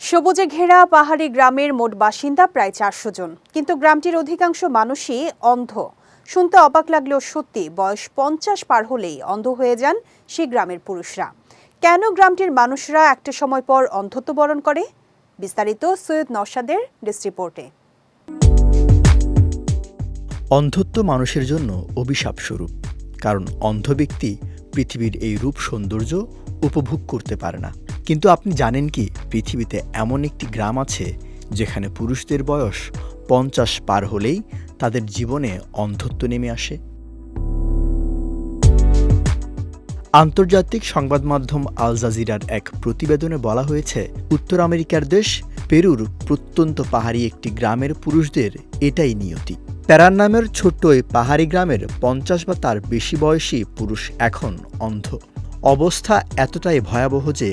সবুজে ঘেরা পাহাড়ি গ্রামের মোট বাসিন্দা প্রায় চারশো জন। কিন্তু গ্রামটির অধিকাংশ মানুষই অন্ধ। শুনতে অবাক লাগলেও সত্যি বয়স পঞ্চাশ পার হলেই অন্ধ হয়ে যান সেই গ্রামের পুরুষরা। কেন গ্রামটির মানুষরা একটা সময় পর অন্ধত্ব বরণ করে? বিস্তারিত সৈয়দ নওশাদের ডেস্ক রিপোর্টে। অন্ধত্ব মানুষের জন্য অভিশাপ স্বরূপ। কারণ অন্ধ ব্যক্তি পৃথিবীর এই রূপ সৌন্দর্য উপভোগ করতে পারে না। কিন্তু আপনি জানেন কি, পৃথিবীতে এমন একটি গ্রাম আছে যেখানে পুরুষদের বয়স পঞ্চাশ পার হলেই তাদের জীবনে অন্ধত্ব নেমে আসে। আন্তর্জাতিক সংবাদ মাধ্যম আল জাজিরার এক প্রতিবেদনে বলা হয়েছে, উত্তর আমেরিকার দেশ পেরুর প্রত্যন্ত পাহাড়ি একটি গ্রামের পুরুষদের এটাই নিয়তি। প্যারান নামের ছোট্ট এই পাহাড়ি গ্রামের পঞ্চাশ বা তার বেশি বয়সী পুরুষ এখন অন্ধ। অবস্থা এতটাই ভয়াবহ যে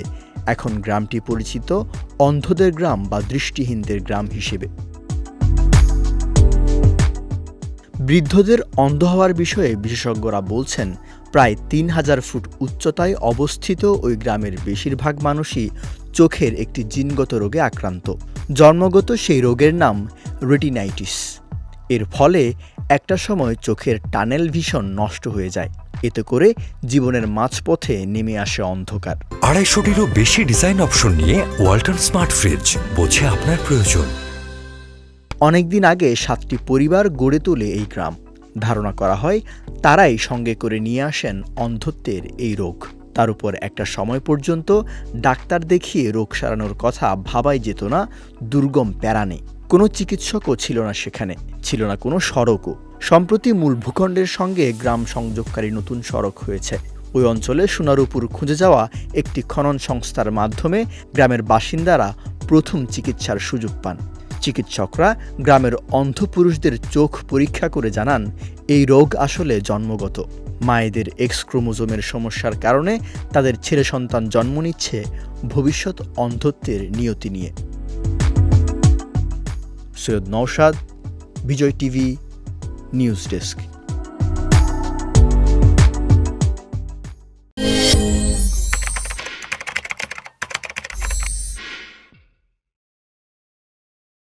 এখন গ্রামটি পরিচিত অন্ধদের গ্রাম বা দৃষ্টিহীনদের গ্রাম হিসেবে। বৃদ্ধদের অন্ধ হওয়ার বিষয়ে বিশেষজ্ঞরা বলছেন, প্রায় তিন হাজার ফুট উচ্চতায় অবস্থিত ওই গ্রামের বেশিরভাগ মানুষই চোখের একটি জিনগত রোগে আক্রান্ত। জন্মগত সেই রোগের নাম রেটিনাইটিস। এর ফলে একটা সময় চোখের টানেল ভিশন নষ্ট হয়ে যায়। এতে করে জীবনের মাঝপথে নেমে আসে অন্ধকার। আড়াইশোটিরও বেশি ডিজাইন অপশন নিয়ে ওয়াল্টন স্মার্ট ফ্রিজ বোঝে আপনার প্রয়োজন। অনেকদিন আগে সাতটি পরিবার গড়ে তোলে এই গ্রাম। ধারণা করা হয় তারাই সঙ্গে করে নিয়ে আসেন অন্ধত্বের এই রোগ। তার উপর একটা সময় পর্যন্ত ডাক্তার দেখিয়ে রোগ সারানোর কথা ভাবাই যেত না দুর্গম প্যারানে। কোনো চিকিৎসকও ছিল না সেখানে ছিল না কোনো সড়কও। সম্প্রতি মূল ভূখণ্ডের সঙ্গে গ্রাম সংযোগকারী নতুন সড়ক হয়েছে। ওই অঞ্চলে সোনারুপুর খুঁজে যাওয়া একটি খনন সংস্থার মাধ্যমে গ্রামের বাসিন্দারা প্রথম চিকিৎসার সুযোগ পান। চিকিৎসকরা গ্রামের অন্ধ পুরুষদের চোখ পরীক্ষা করে জানান, এই রোগ আসলে জন্মগত। মায়েদের এক্স ক্রোমোজোমের সমস্যার কারণে তাদের ছেলে সন্তান জন্ম নিচ্ছে ভবিষ্যৎ অন্ধত্বের নিয়তি নিয়ে। Syed Naushad, Bijoy TV news desk